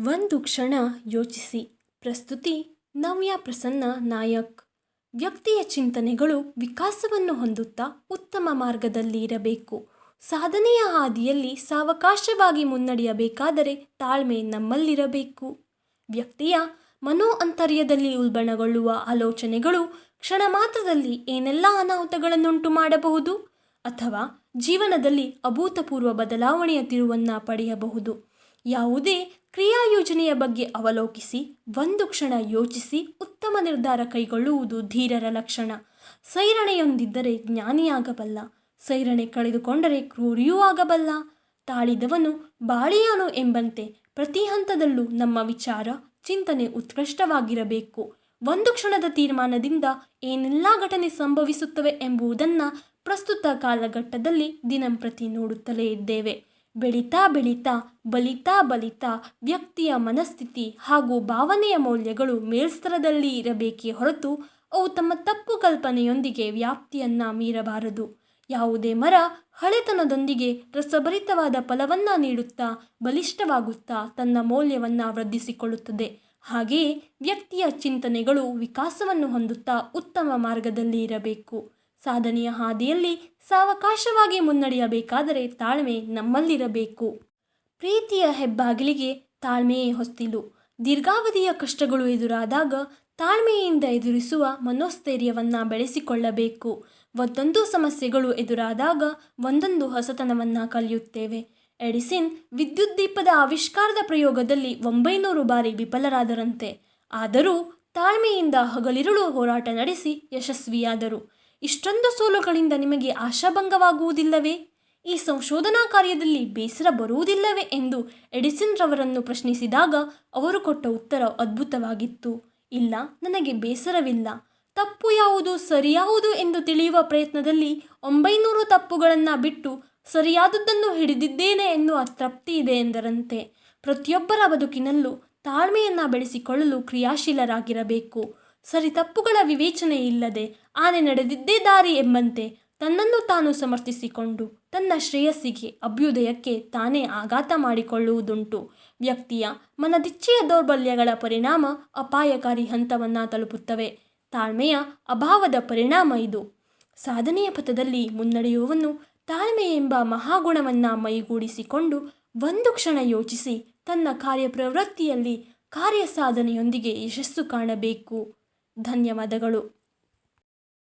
ಒಂದು ಕ್ಷಣ ಯೋಚಿಸಿ. ಪ್ರಸ್ತುತಿ, ನವ್ಯ ಪ್ರಸನ್ನ ನಾಯಕ್. ವ್ಯಕ್ತಿಯ ಚಿಂತನೆಗಳು ವಿಕಾಸವನ್ನು ಹೊಂದುತ್ತಾ ಉತ್ತಮ ಮಾರ್ಗದಲ್ಲಿ ಇರಬೇಕು. ಸಾಧನೆಯ ಹಾದಿಯಲ್ಲಿ ಸಾವಕಾಶವಾಗಿ ಮುನ್ನಡೆಯಬೇಕಾದರೆ ತಾಳ್ಮೆ ನಮ್ಮಲ್ಲಿರಬೇಕು. ವ್ಯಕ್ತಿಯ ಮನೋ ಅಂತರ್ಯದಲ್ಲಿ ಉಲ್ಬಣಗೊಳ್ಳುವ ಆಲೋಚನೆಗಳು ಕ್ಷಣ ಮಾತ್ರದಲ್ಲಿ ಏನೆಲ್ಲ ಅನಾಹುತಗಳನ್ನುಂಟು ಮಾಡಬಹುದು? ಅಥವಾ ಜೀವನದಲ್ಲಿ ಅಭೂತಪೂರ್ವ ಬದಲಾವಣೆಯ ತಿರುವನ್ನು ಪಡೆಯಬಹುದು? ಯಾವುದೇ ಕ್ರಿಯಾಯೋಜನೆಯ ಬಗ್ಗೆ ಅವಲೋಕಿಸಿ, ಒಂದು ಕ್ಷಣ ಯೋಚಿಸಿ, ಉತ್ತಮ ನಿರ್ಧಾರ ಕೈಗೊಳ್ಳುವುದು ಧೀರರ ಲಕ್ಷಣ. ಸೈರಣೆಯೊಂದಿದ್ದರೆ ಜ್ಞಾನಿಯಾಗಬಲ್ಲ ಸೈರಣೆ ಕಳೆದುಕೊಂಡರೆ ಕ್ರೂರಿಯೂ ಆಗಬಲ್ಲ. ತಾಳಿದವನು ಬಾಳಿಯಾನು ಎಂಬಂತೆ ಪ್ರತಿ ಹಂತದಲ್ಲೂ ನಮ್ಮ ವಿಚಾರ, ಚಿಂತನೆ ಉತ್ಕೃಷ್ಟವಾಗಿರಬೇಕು. ಒಂದು ಕ್ಷಣದ ತೀರ್ಮಾನದಿಂದ ಏನೆಲ್ಲ ಘಟನೆ ಸಂಭವಿಸುತ್ತವೆ ಎಂಬುದನ್ನು ಪ್ರಸ್ತುತ ಕಾಲಘಟ್ಟದಲ್ಲಿ ದಿನಂಪ್ರತಿ ನೋಡುತ್ತಲೇ ಇದ್ದೇವೆ. ಬೆಳೀತಾ ಬೆಳೀತಾ, ಬಲಿತಾ ಬಲಿತಾ ವ್ಯಕ್ತಿಯ ಮನಸ್ಥಿತಿ ಹಾಗೂ ಭಾವನೆಯ ಮೌಲ್ಯಗಳು ಮೇಲ್ಸ್ತರದಲ್ಲಿ ಇರಬೇಕೇ ಹೊರತು ಅವು ತಮ್ಮ ತಪ್ಪು ಕಲ್ಪನೆಯೊಂದಿಗೆ ವ್ಯಾಪ್ತಿಯನ್ನು ಮೀರಬಾರದು. ಯಾವುದೇ ಮರ ಹಳೆತನದೊಂದಿಗೆ ರಸಭರಿತವಾದ ಫಲವನ್ನು ನೀಡುತ್ತಾ, ಬಲಿಷ್ಠವಾಗುತ್ತಾ ತನ್ನ ಮೌಲ್ಯವನ್ನು ವೃದ್ಧಿಸಿಕೊಳ್ಳುತ್ತದೆ. ಹಾಗೆಯೇ ವ್ಯಕ್ತಿಯ ಚಿಂತನೆಗಳು ವಿಕಾಸವನ್ನು ಹೊಂದುತ್ತಾ ಉತ್ತಮ ಮಾರ್ಗದಲ್ಲಿ ಇರಬೇಕು. ಸಾಧನೆಯ ಹಾದಿಯಲ್ಲಿ ಸಾವಕಾಶವಾಗಿ ಮುನ್ನಡೆಯಬೇಕಾದರೆ ತಾಳ್ಮೆ ನಮ್ಮಲ್ಲಿರಬೇಕು. ಪ್ರೀತಿಯ ಹೆಬ್ಬಾಗಿಲಿಗೆ ತಾಳ್ಮೆಯೇ ಹೊಸ್ತಿಲು. ದೀರ್ಘಾವಧಿಯ ಕಷ್ಟಗಳು ಎದುರಾದಾಗ ತಾಳ್ಮೆಯಿಂದ ಎದುರಿಸುವ ಮನೋಸ್ಥೈರ್ಯವನ್ನು ಬೆಳೆಸಿಕೊಳ್ಳಬೇಕು. ಒಂದೊಂದು ಸಮಸ್ಯೆಗಳು ಎದುರಾದಾಗ ಒಂದೊಂದು ಹೊಸತನವನ್ನು ಕಲಿಯುತ್ತೇವೆ. ಎಡಿಸಿನ್ ವಿದ್ಯುತ್ ದೀಪದ ಆವಿಷ್ಕಾರದ ಪ್ರಯೋಗದಲ್ಲಿ ಒಂಬೈನೂರು ಬಾರಿ ವಿಫಲರಾದರಂತೆ. ಆದರೂ ತಾಳ್ಮೆಯಿಂದ ಹಗಲಿರುಳು ಹೋರಾಟ ನಡೆಸಿ ಯಶಸ್ವಿಯಾದರು. ಇಷ್ಟೊಂದು ಸೋಲುಗಳಿಂದ ನಿಮಗೆ ಆಶಾಭಂಗವಾಗುವುದಿಲ್ಲವೇ? ಈ ಸಂಶೋಧನಾ ಕಾರ್ಯದಲ್ಲಿ ಬೇಸರ ಬರುವುದಿಲ್ಲವೇ ಎಂದು ಎಡಿಸನ್ ರವರನ್ನು ಪ್ರಶ್ನಿಸಿದಾಗ ಅವರು ಕೊಟ್ಟ ಉತ್ತರ ಅದ್ಭುತವಾಗಿತ್ತು. ಇಲ್ಲ, ನನಗೆ ಬೇಸರವಿಲ್ಲ. ತಪ್ಪು ಯಾವುದು ಸರಿಯಾವುದು ಎಂದು ತಿಳಿಯುವ ಪ್ರಯತ್ನದಲ್ಲಿ ಒಂಬೈನೂರು ತಪ್ಪುಗಳನ್ನು ಬಿಟ್ಟು ಸರಿಯಾದದ್ದನ್ನು ಹಿಡಿದಿದ್ದೇನೆ ಎನ್ನುವ ತೃಪ್ತಿ ಇದೆ ಎಂದರಂತೆ. ಪ್ರತಿಯೊಬ್ಬರ ಬದುಕಿನಲ್ಲೂ ತಾಳ್ಮೆಯನ್ನು ಬೆಳೆಸಿಕೊಳ್ಳಲು ಕ್ರಿಯಾಶೀಲರಾಗಿರಬೇಕು. ಸರಿ ತಪ್ಪುಗಳ ವಿವೇಚನೆ ಇಲ್ಲದೆ ಆನೆ ನಡೆದಿದ್ದೇ ದಾರಿ ಎಂಬಂತೆ ತನ್ನನ್ನು ತಾನು ಸಮರ್ಥಿಸಿಕೊಂಡು ತನ್ನ ಶ್ರೇಯಸ್ಸಿಗೆ ಅಭ್ಯುದಯಕ್ಕೆ ತಾನೇ ಆಘಾತ ಮಾಡಿಕೊಳ್ಳುವುದುಂಟು. ವ್ಯಕ್ತಿಯ ಮನದಿಚ್ಛೆಯ ದೌರ್ಬಲ್ಯಗಳ ಪರಿಣಾಮ ಅಪಾಯಕಾರಿ ಹಂತವನ್ನು ತಲುಪುತ್ತವೆ. ತಾಳ್ಮೆಯ ಅಭಾವದ ಪರಿಣಾಮ ಇದು. ಸಾಧನೆಯ ಪಥದಲ್ಲಿ ಮುನ್ನಡೆಯುವವನು ತಾಳ್ಮೆ ಎಂಬ ಮಹಾಗುಣವನ್ನು ಮೈಗೂಡಿಸಿಕೊಂಡು ಒಂದು ಕ್ಷಣ ಯೋಚಿಸಿ ತನ್ನ ಕಾರ್ಯಪ್ರವೃತ್ತಿಯಲ್ಲಿ ಕಾರ್ಯ ಸಾಧನೆಯೊಂದಿಗೆ ಯಶಸ್ಸು ಕಾಣಬೇಕು. ಧನ್ಯವಾದಗಳು.